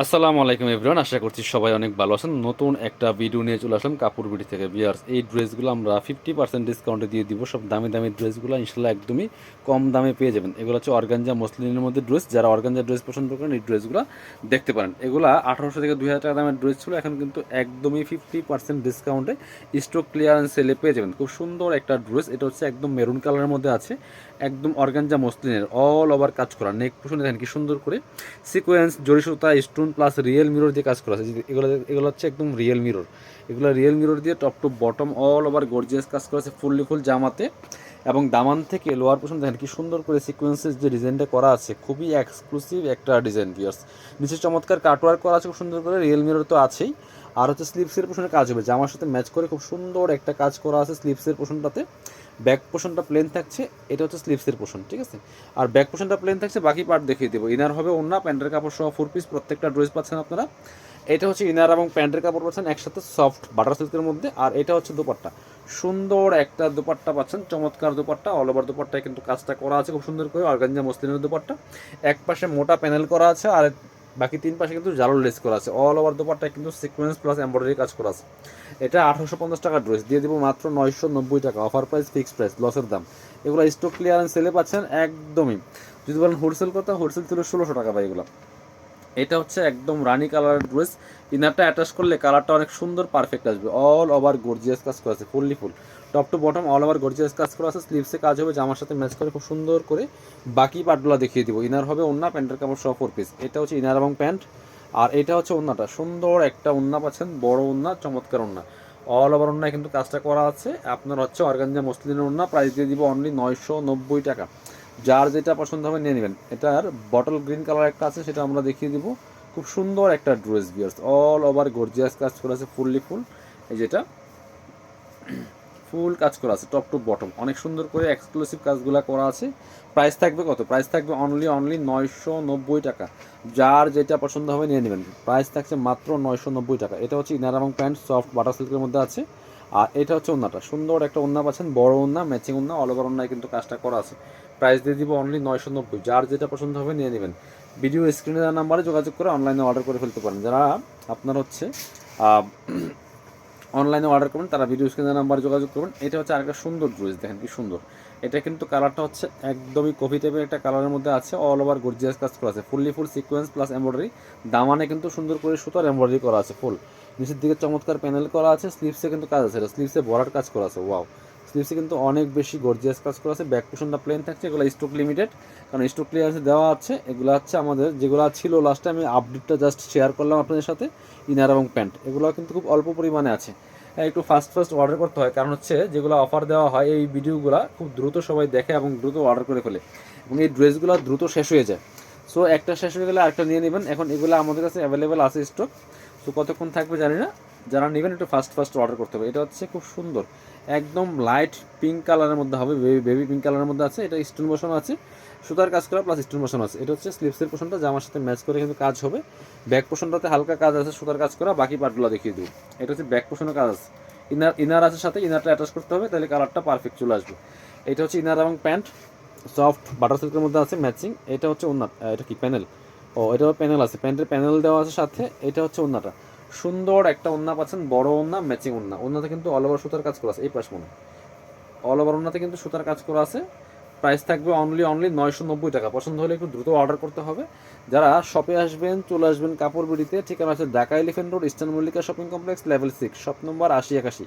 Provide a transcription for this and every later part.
আসসালামু আলাইকুম এভরিওয়ান, আশা করছি সবাই অনেক ভালো আছেন। নতুন একটা ভিডিও নিয়ে চলে আসলাম কাপড় বিড়ি থেকে। বিয়ার্স এই ড্রেসগুলো আমরা ফিফটি পার্সেন্ট ডিসকাউন্টে দিয়ে দিব। সব দামি দামি ড্রেসগুলো ইনশাল্লাহ একদমই কম দামে পেয়ে যাবেন। এগুলো হচ্ছে অর্গানজা মসলিনের মধ্যে ড্রেস যারা অর্গানজা ড্রেস পছন্দ করেন, এই ড্রেসগুলো দেখতে পারেন। এগুলো আঠারোশো থেকে দুই হাজার টাকা দামের ড্রেস ছিল। এখন কিন্তু একদমই ফিফটি পার্সেন্ট ডিসকাউন্টে স্টক ক্লিয়ারেন্স সেলে পেয়ে যাবেন। খুব সুন্দর একটা ড্রেস এটা হচ্ছে একদম মেরুন কালারের মধ্যে আছে। একদম অর্গানজা মসলিনের অল ওভার কাজ করা। নেক পোষণে দেখেন কি সুন্দর করে। সিকোয়েন্স জরি সুতা স্টোন প্লাস রিয়েল মিরর দিয়ে কাজ করা আছে। এগুলো এগুলো হচ্ছে একদম রিয়েল মিরর এগুলো রিয়েল মিরর দিয়ে top to bottom all over gorgeous কাজ করা আছে ফুললি ফুল জামাতে। এবং দামান থেকে লোয়ার পোর্শন দেখেন কি সুন্দর করে সিকোয়েন্সের যে ডিজাইনটা করা আছে, খুবই এক্সক্লুসিভ একটা ডিজাইন পিয়ার্স নিচে চমৎকার কাটওয়ার্ক করা আছে, খুব সুন্দর করে রিয়েল মিরর তো আছেই। আর হচ্ছে স্লিপসের পোষণে কাজ হবে। জামার সাথে ম্যাচ করে খুব সুন্দর একটা কাজ করা আছে স্লিপসের পোষণটাতে ব্যাক পোষণটা প্লেন থাকছে, এটা হচ্ছে স্লিপসের পোষণ, ঠিক আছে? আর ব্যাক পোষণটা প্লেন থাকছে, বাকি পার্ট দেখিয়ে দেবো। ইনার হবে অন্য প্যান্টের কাপড় সহ ফোর পিস প্রত্যেকটা ড্রেস পাচ্ছেন আপনারা। এটা হচ্ছে ইনার এবং প্যান্টের কাপড় পাচ্ছেন একসাথে সফট বাটার সিল্কের মধ্যে। আর এটা হচ্ছে দুপাট্টা। সুন্দর একটা দুপাট্টা পাচ্ছেন, চমৎকার দুপাট্টা অল ওভার দুপাট্টায় কিন্তু কাজটা করা আছে খুব সুন্দর করে অর্গানজা মসলিনের দুপাট্টা। এক পাশে মোটা প্যানেল করা আছে, আর বাকি তিন পাশে কিন্তু জালুর লেস করা আছে। অল ওভার দোপারটা কিন্তু সিকোয়েন্স প্লাস এমব্রয়ডারি কাজ করা আছে। এটা আঠারোশো পঞ্চাশ টাকা ড্রেস দিয়ে দিব মাত্র নয়শো নব্বই টাকা। অফার প্রাইস ফিক্সড প্রাইস লসের দাম। এগুলো স্টক ক্লিয়ারেন্স সেলে পাচ্ছেন একদমই। যদি বলেন হোলসেল কথা হোলসেল ছিল ষোলোশো টাকা পাই এগুলো। এটা হচ্ছে একদম রানি কালারের ড্রেস। ইনারটা অ্যাটাচ করলে কালারটা অনেক সুন্দর পারফেক্ট আসবে। অল ওভার গর্জিয়াস কাজ করা আছে fully full top to bottom all over gorgeous কাজ করা আছে। স্লিভসে কাজ হবে, জামার সাথে ম্যাচ করে খুব সুন্দর করে বাকি পার্টগুলো দেখিয়ে দিব। ইনার হবে ওন্না প্যান্টের কাপড় সহ ফোর পিস এটা হচ্ছে ইনার এবং প্যান্ট আর এটা হচ্ছে ওন্নাটা সুন্দর একটা ওন্না পাচ্ছেন, বড় ওন্না চমৎকার ওন্না অল ওভার ওন্নায় কিন্তু কাজটা করা আছে। আপনার হচ্ছে অর্গানজা মসলিনের ওন্না প্রাইস দিয়ে দিব অনলি নয়শো নব্বই টাকা। যার যেটা পছন্দ হবে নিয়ে নেবেন। এটার বটল গ্রিন কালার একটা আছে, সেটা আমরা দেখিয়ে দিব। খুব সুন্দর একটা dress bears all over gorgeous কাজ করা আছে ফুললি ফুল এই যেটা ফুল কাজ করা আছে টপ টু বটম অনেক সুন্দর করে এক্সক্লুসিভ কাজগুলো করা আছে। প্রাইস থাকবে কত? প্রাইস থাকবে অনলি অনলি নয়শো নব্বই টাকা। যার যেটা পছন্দ হবে নিয়ে নেবেন। প্রাইস থাকছে মাত্র নয়শো নব্বই টাকা। এটা হচ্ছে ইনার এবং প্যান্ট সফট বাটার সিল্কের মধ্যে আছে। আর এটা হচ্ছে ওনাটা সুন্দর একটা ওন্না পাচ্ছেন, বড় ওন্না ম্যাচিং ওন্না অল ওভার ওন্নায় কিন্তু কাজটা করা আছে। প্রাইস দিয়ে দিব অনলি নয়শো নব্বই। যার যেটা পছন্দ হবে নিয়ে নেবেন। ভিডিও স্ক্রিনে দেওয়ার নাম্বারে যোগাযোগ করে অনলাইনে অর্ডার করে ফেলতে পারেন। যারা আপনার হচ্ছে অনলাইনে অর্ডার করবেন, তারা ভিডিও স্ক্রিনের নাম্বারে যোগাযোগ করবেন। এটা হচ্ছে আরেকটা সুন্দর ড্রেস দেখেন কি সুন্দর। এটা কিন্তু কালারটা হচ্ছে একদমই কফি টাইপের একটা কালারের মধ্যে আছে অল ওভার গর্জিয়াস কাজ করা আছে। Fully full sequence plus embroidery দামানে কিন্তু সুন্দর করে সুতার এমব্রয়ডারি করা আছে ফুল নিচের দিকে চমৎকার প্যানেল করা আছে স্লিভসে কিন্তু কাজ আছে। স্লিভসে বড়ার কাজ করা আছে ওয়াও স্লিভসে কিন্তু অনেক বেশি গর্জিয়াস কাজ করা আছে। ব্যাক পোশনটা প্লেন থাকছে এগুলো স্টক লিমিটেড কারণ স্টক ক্লিয়ারেন্সে দেওয়া আছে এগুলো হচ্ছে আমাদের যেগুলো ছিল লাস্টে আমি আপডেটটা জাস্ট শেয়ার করলাম আপনাদের সাথে ইনার এবং প্যান্ট এগুলো কিন্তু খুব অল্প পরিমাণে আছে। হ্যাঁ, একটু ফাস্ট ফাস্ট অর্ডার করতে হয়। কারণ হচ্ছে যেগুলো অফার দেওয়া হয় এই ভিডিওগুলো খুব দ্রুত সবাই দেখে এবং দ্রুত অর্ডার করে ফেলে। এবং এই ড্রেসগুলো দ্রুত শেষ হয়ে যায়। সো একটা শেষ হয়ে গেলে আরেকটা নিয়ে নেবেন। এখন এগুলো আমাদের কাছে অ্যাভেলেবেল আছে স্টক সো কতক্ষণ থাকবে জানি না। যারা নেবেন একটু ফার্স্ট ফার্স্ট অর্ডার করতে হবে। এটা হচ্ছে খুব সুন্দর। একদম লাইট পিঙ্ক কালারের মধ্যে হবে বেবি পিঙ্ক কালারের মধ্যে আছে। এটা স্টোন বসানো আছে, সুতার কাজ করা প্লাস স্টোন বসানো আছে। এটা হচ্ছে স্লিপসের পোশনটা জামার সাথে ম্যাচ করে কিন্তু কাজ হবে। ব্যাক পোশনটাতে হালকা কাজ আছে, সুতার কাজ করা, বাকি পার্টগুলো দেখিয়ে দিই। এটা হচ্ছে ব্যাক পোশনের কাজ আছে। ইনার ইনার আছে সাথে ইনারটা অ্যাটাচ করতে হবে, তাহলে কালারটা পারফেক্ট চলে আসবে। এটা হচ্ছে ইনার এবং প্যান্ট সফট বাটার সিল্কের মধ্যে আছে ম্যাচিং এটা হচ্ছে ওনার এটা কি প্যানেল ও এটা প্যানেল আছে। প্যান্টের প্যানেল দেওয়া আছে সাথে, এটা হচ্ছে ওন্নাটা সুন্দর একটা ওন্না পাচ্ছেন, বড় ওন্না ম্যাচিং ওন্না ওন্নাতে কিন্তু অল ওভার সুতার কাজ করা আছে, এই পাশ মনে অল ওভার ওন্নাতে কিন্তু সুতার কাজ করা আছে। প্রাইস থাকবে অনলি অনলি নয়শো নব্বই টাকা। পছন্দ হলে একটু দ্রুত অর্ডার করতে হবে। যারা শপে আসবেন, চলে আসবেন কাপড় বিড়িতে, ঠিকানা আছে Dhaka elephant road eastern Mallika shopping complex level six shop number আশি একাশি।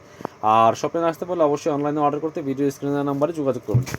আর শপে আসতে পারলে অবশ্যই অনলাইনে অর্ডার করতে ভিডিও স্ক্রিনের নাম্বারে যোগাযোগ করবেন